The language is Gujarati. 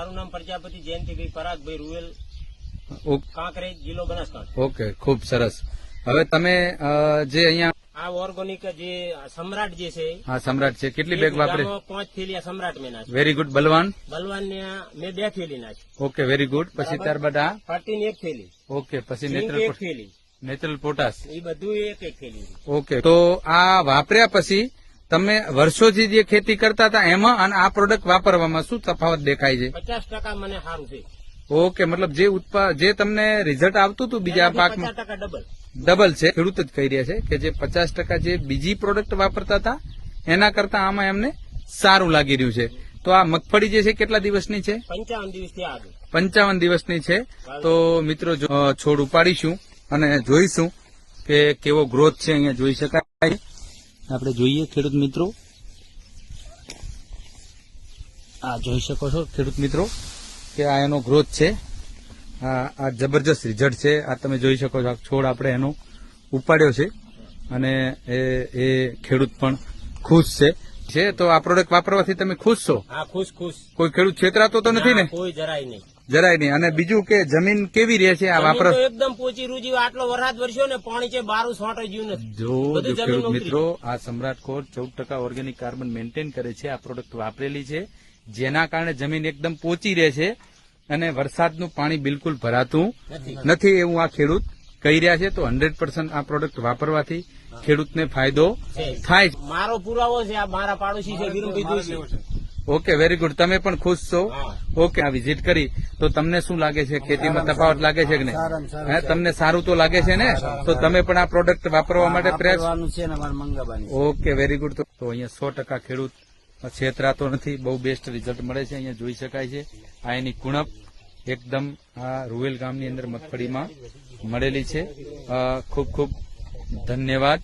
મારું નામ પ્રજાપતિ જયંતિભાઈ પરાગભાઈ રૂએલ કાંકરેજ જિલ્લો બનાસકાંઠા. ઓકે ખૂબ સરસ. હવે તમે જે અહીંયા આ ઓર્ગોનિક જે સમ્રાટ જે છે હા સમ્રાટ છે. કેટલી બેગ વાપરે? પાંચ થેલી સમ્રાટ મેં નાખી. Very good Balwan? બલવાન ને મેં બે થેલી નાખી. ઓકે વેરી ગુડ પછી ત્યારબાદ આ? ફર્ટીન એક થેલી. ઓકે પછી નેત્ર એક થેલી. નેચરલ પોટાશ એ બધું એક એક થેલી. ઓકે તો આ વાપર્યા પછી તમે વર્ષોથી જે ખેતી કરતા હતા એમાં અને આ પ્રોડક્ટ વાપરવામાં શું તફાવત દેખાય છે? પચાસ ટકા મને સારું છે. ઓકે મતલબ જે ઉત્પાદ જે તમને રિઝલ્ટ આવતું હતું બીજા પાકમાં? ડબલ ડબલ છે ખેડૂત જ કહી રહ્યા છે કે જે પચાસ ટકા જે બીજી પ્રોડક્ટ વાપરતા હતા એના કરતા આમાં એમને સારું લાગી રહ્યું છે. તો આ મગફળી જે છે કેટલા દિવસની છે? પંચાવન દિવસથી પંચાવન દિવસની છે. તો મિત્રો જો- છોડ ઉપાડીશું અને જોઈશું કે કેવો ગ્રોથ છે અહીંયા જોઈ શકાય. આપણે જોઈએ ખેડૂત મિત્રો. આ જોઈ શકો છો ખેડૂત મિત્રો કે આ એનો ગ્રોથ છે. આ આ જબરજસ્ત રિઝલ્ટ છે. આ તમે જોઈ શકો છો આ છોડ આપણે એનો ઉપાડ્યો છે. અને એ એ ખેડૂત પણ ખુશ છે. છે તો આ પ્રોડક્ટ વાપરવાથી તમે ખુશ છો? હા ખુશ ખુશ. કોઈ ખેડૂત છેતરાતો તો નથી ના, કોઈ જરાય નહીં. જરાય નહીં. અને બીજું કે જમીન કેવી રહે છે? આ વાપર. એકદમ પોચી રૂજી આટલો વરસાદ વરસ્યો ને પાણી છે બારું સોંટો ગયું નથી જો મિત્રો આ સમ્રાટ ખોર ચૌદ ટકા ઓર્ગેનિક કાર્બન મેન્ટેન કરે છે. આ પ્રોડક્ટ વાપરેલી છે. જેના કારણે જમીન એકદમ પોચી રહે છે અને વરસાદનું પાણી બિલકુલ ભરાતું નથી. નથી એવું આ ખેડૂત કહી રહ્યા છે. તો હંડ્રેડ આ પ્રોડક્ટ વાપરવાથી ખેડૂતને ફાયદો થાય મારો પુરાવો છે આ મારા પાડોશી છે. ઓકે વેરી ગુડ તમે પણ ખુશ છો? ઓકે આ વિઝિટ કરી. તો તમને શું લાગે છે? ખેતીમાં તફાવત લાગે છે કે નહીં? હે, તમને સારું તો લાગે છે ને? તો તમે પણ આ પ્રોડક્ટ વાપરવા માટે પ્રયાસ ઓકે વેરી ગુડ તો તો અહીંયા સો ટકા ખેડૂત છેતરાતો નથી. બહુ બેસ્ટ રિઝલ્ટ મળે છે. અહીંયા જોઈ શકાય છે. આ એની કુણપ એકદમ આ રૂવેલ ગામની અંદર મગફળીમાં મળેલી છે. ખૂબ ખૂબ ધન્યવાદ.